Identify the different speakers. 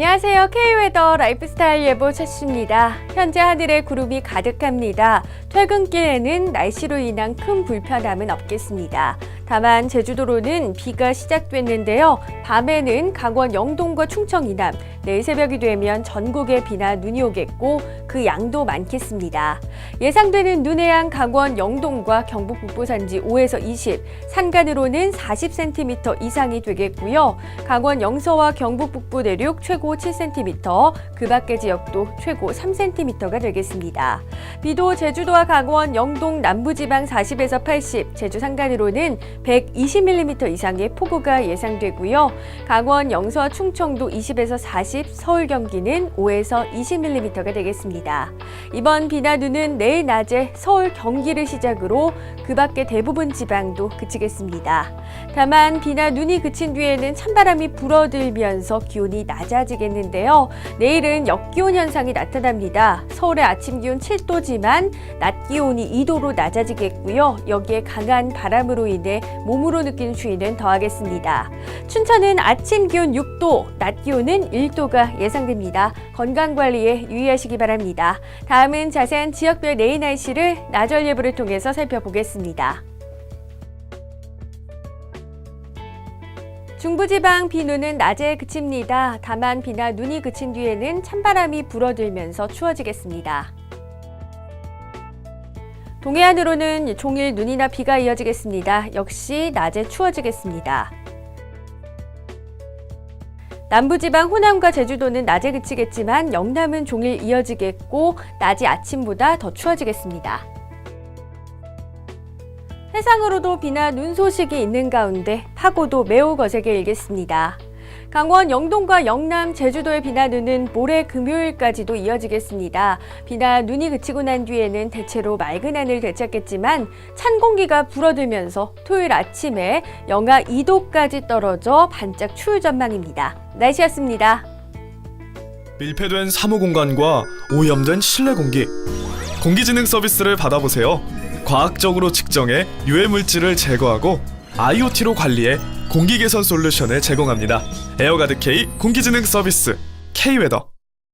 Speaker 1: 안녕하세요. K웨더 라이프스타일 예보 최씨입니다. 현재 하늘에 구름이 가득합니다. 퇴근길에는 날씨로 인한 큰 불편함은 없겠습니다. 다만 제주도로는 비가 시작됐는데요. 밤에는 강원 영동과 충청 이남, 내일 새벽이 되면 전국에 비나 눈이 오겠고 그 양도 많겠습니다. 예상되는 눈의 양 강원 영동과 경북 북부 산지 5에서 20, 산간으로는 40cm 이상이 되겠고요. 강원 영서와 경북 북부 내륙 최고 7cm, 그 밖의 지역도 최고 3cm가 되겠습니다. 비도 제주도와 강원, 영동, 남부지방 40에서 80, 제주 산간으로는 120mm 이상의 폭우가 예상되고요. 강원, 영서와 충청도 20에서 40, 서울, 경기는 5에서 20mm가 되겠습니다. 이번 비나 눈은 내일 낮에 서울, 경기를 시작으로 그 밖의 대부분 지방도 그치겠습니다. 다만 비나 눈이 그친 뒤에는 찬바람이 불어들면서 기온이 낮아지겠는데요. 내일은 역기온 현상이 나타납니다. 서울의 아침 기온 7도지만 낮 기온이 2도로 낮아지겠고요. 여기에 강한 바람으로 인해 몸으로 느끼는 추위는 더하겠습니다. 춘천은 아침 기온 6도, 낮 기온은 1도 가 예상됩니다. 건강 관리에 유의하시기 바랍니다. 다음은 자세한 지역별 내일 날씨를 나절 예보를 통해서 살펴보겠습니다. 중부지방 비 눈은 낮에 그칩니다. 다만 비나 눈이 그친 뒤에는 찬바람이 불어들면서 추워지겠습니다. 동해안으로는 종일 눈이나 비가 이어지겠습니다. 역시 낮에 추워지겠습니다. 남부지방 호남과 제주도는 낮에 그치겠지만 영남은 종일 이어지겠고 낮이 아침보다 더 추워지겠습니다. 해상으로도 비나 눈 소식이 있는 가운데 파고도 매우 거세게 일겠습니다. 강원 영동과 영남, 제주도의 비나 눈은 모레 금요일까지도 이어지겠습니다. 비나 눈이 그치고 난 뒤에는 대체로 맑은 하늘 되찾겠지만 찬 공기가 불어들면서 토요일 아침에 영하 2도까지 떨어져 반짝 추울 전망입니다. 날씨였습니다.
Speaker 2: 밀폐된 사무 공간과 오염된 실내 공기, 공기진흥 서비스를 받아보세요. 과학적으로 측정해 유해 물질을 제거하고 IoT로 관리해 공기 개선 솔루션을 제공합니다. 에어가드 K 공기진흥 서비스 K웨더